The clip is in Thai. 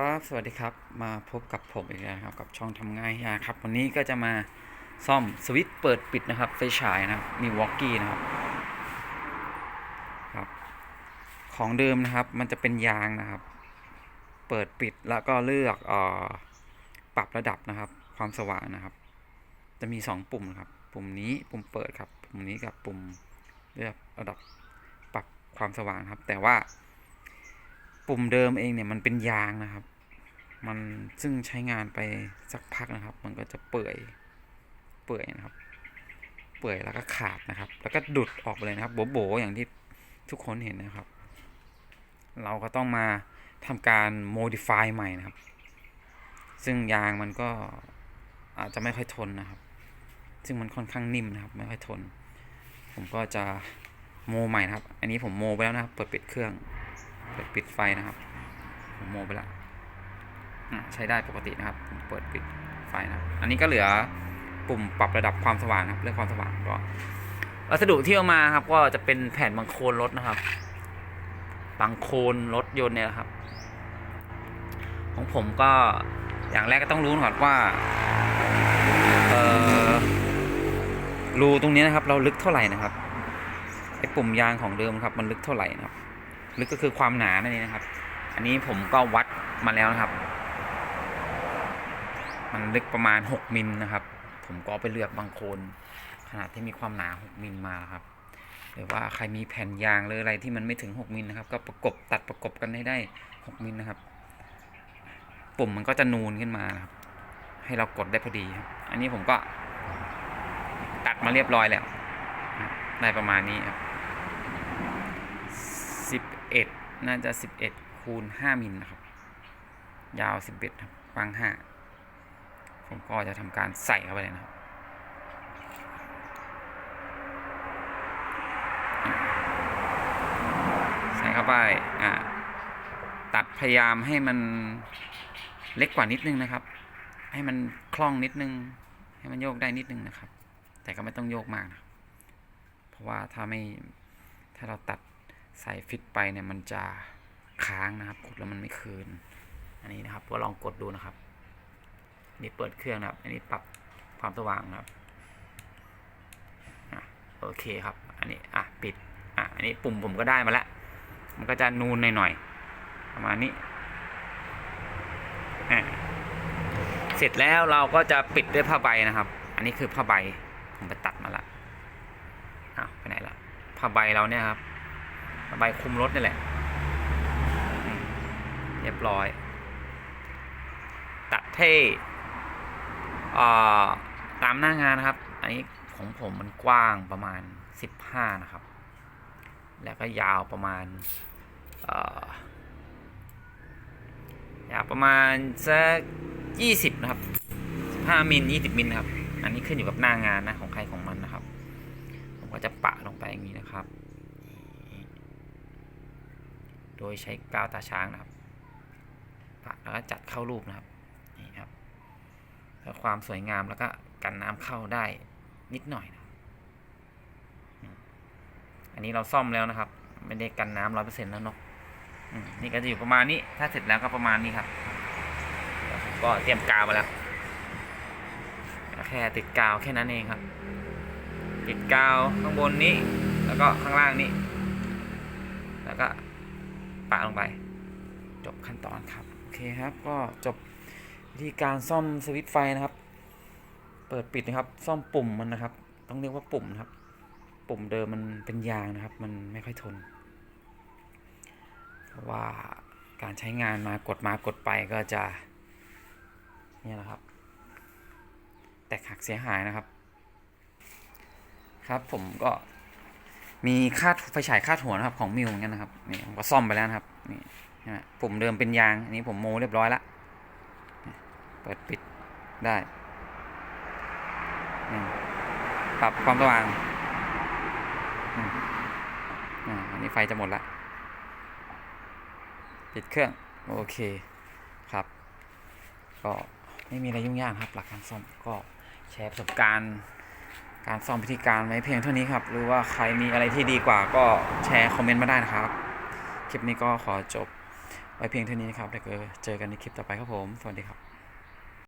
ครับสวัสดีครับมาพบกับผมอีกแล้วครับกับช่องทำง่ายฮะครับวันนี้ก็จะมาซ่อมสวิตช์เปิดปิดนะครับไฟฉายนะครับมีวอกกี้นะครับครับ ของเดิมนะครับมันจะเป็นยางนะครับ เปิดปิดแล้วก็เลือกเอ่อปรับระดับนะครับ ความสว่างนะครับ จะมีสองปุ่มนะครับ ปุ่มนี้ปุ่มเปิดครับ ปุ่มนี้กับปุ่มเลือกระดับปรับความสว่างครับ แต่ว่า ปุ่มเดิมเองเนี่ยมันเป็นยางนะครับ มันซึ่งใช้งานไปสักพักนะครับ มันก็จะเปื่อยเปื่อยนะครับ เปื่อยแล้วก็ขาดนะครับ แล้วก็ดุดออกไปเลยนะครับโบ๋ๆอย่างที่ทุกคนเห็นนะครับ เราก็ต้องมาทำการ modify ใหม่นะครับ ซึ่งยางมันก็อาจจะไม่ค่อยทนนะครับ ซึ่งมันค่อนข้างนิ่มนะครับ ไม่ค่อยทน ผมก็จะโมใหม่นะครับ อันนี้ผมโมไปแล้วนะครับ เปิดปิดเครื่อง เปิดปิดไฟนะครับ ผมโมไปละใช้ได้ปกตินะครับ เปิดปิดไฟนะ อันนี้ก็เหลือปุ่มปรับระดับความสว่างนะครับ เรื่องความสว่างก็วัสดุที่เอามาครับก็จะเป็นแผ่นบังโคลนรถนะครับบังโคลนรถยนต์เนี่ยครับ ของผมก็อย่างแรกก็ต้องรู้ก่อนว่าเออรูตรงนี้นะครับ เราลึกเท่าไหร่นะครับไอ้ปุ่มยางของเดิมครับ มันลึกเท่าไหร่นะครับ ลึกก็คือความหนานั่นเองนะครับ อันนี้ผมก็วัดมาแล้วนะครับ มันลึกประมาณ 6มิลนะครับ ผมก็ไปเลือกบางโคนขนาดที่มีความหนา 6มิลมาครับหรือว่าใครมีแผ่นยางหรืออะไรที่มันไม่ถึง 6มิลนะครับ ก็ประกบตัดประกบกันให้ได้ 6มิลนะครับ ปุ่มมันก็จะนูนขึ้นมาครับ ให้เรากดได้พอดีครับ อันนี้ผมก็ตัดมาเรียบร้อยแล้วได้ประมาณนี้ครับ สิบเอ็ดน่าจะสิบเอ็ดคูณห้ามิลนะครับ ยาวสิบเอ็ดครับกว้างห้าผมก็จะทำการใส่เข้าไปเลยนะครับใส่เข้าไปอ่าตัดพยายามให้มันเล็กกว่านิดนึงนะครับ ให้มันคล่องนิดนึง ให้มันโยกได้นิดนึงนะครับ แต่ก็ไม่ต้องโยกมากนะเพราะว่าถ้าไม่ถ้าเราตัด ใส่ฟิตไปเนี่ยมันจะค้างนะครับ กดแล้วมันไม่คืน อันนี้นะครับก็ลองกดดูนะครับนี่เปิดเครื่องนะครับ อันนี้ปรับความสว่างนะครับโอเคครับ อันนี้อะปิดอะอันนี้ปุ่มผมก็ได้มาแล้วมันก็จะนูนหน่อยๆประมาณนี้เสร็จแล้วเราก็จะปิดด้วยผ้าใบนะครับ อันนี้คือผ้าใบผมไปตัดมาละอ้าวไปไหนละผ้าใบเราเนี่ยครับ ใบคุมรถนี่แหละ เรียบร้อย ตัดเท่ตามหน้างานนะครับ อันนี้ของผมมันกว้างประมาณสิบห้านะครับ แล้วก็ยาวประมาณยาวประมาณสักยี่สิบนะครับสิบห้ามิลยี่สิบมิลนะครับ อันนี้ขึ้นอยู่กับหน้างานนะของใครของมันนะครับ ผมก็จะปะลงไปอย่างนี้นะครับ โดยใช้กาวตาช้างนะครับปะแล้วก็จัดเข้ารูปนะครับนี่ครับเพื่อความสวยงามแล้วก็กันน้ำเข้าได้นิดหน่อยนะอันนี้เราซ่อมแล้วนะครับ ไม่ได้กันน้ำร้อยเปอร์เซ็นต์แล้วเนาะนี่ก็จะอยู่ประมาณนี้ ถ้าเสร็จแล้วก็ประมาณนี้ครับ ก็เตรียมกาวมาแล้ว แค่ติดกาวแค่นั้นเองครับ ติดกาวข้างบนนี้ แล้วก็ข้างล่างนี้ แล้วก็ ปะลงไป จบขั้นตอนครับ โอเคครับ ก็จบวิธีการซ่อมสวิตไฟนะครับ เปิดปิดนะครับ ซ่อมปุ่มมันนะครับ ต้องเรียกว่าปุ่มนะครับ ปุ่มเดิมมันเป็นยางนะครับ มันไม่ค่อยทน เพราะว่าการใช้งานมากดมากดไปก็จะนี่ยนะครับ แตกหักเสียหายนะครับ ครับผมก็ มีคาดไฟฉายคาดหัวนะครับของมิวเหมือนกันนะครับนี่ผมก็ซ่อมไปแล้วนะครับนี่นะปุ่มเดิมเป็นยางอันนี้ผมโมเรียบร้อยละเปิดปิดได้ปรับความสว่างอันนี้ไฟจะหมดละปิดเครื่อง โอเคครับ ก็ไม่มีอะไรยุ่งยากครับหลักการซ่อมก็แชร์ประสบการณ์ การซ่อมพิธีการไว้เพียงเท่านี้ครับ หรือว่าใครมีอะไรที่ดีกว่าก็แชร์คอมเมนต์มาได้นะครับ คลิปนี้ก็ขอจบไว้เพียงเท่านี้นะครับแล้วก็เจอกันในคลิปต่อไปครับผม สวัสดีครับ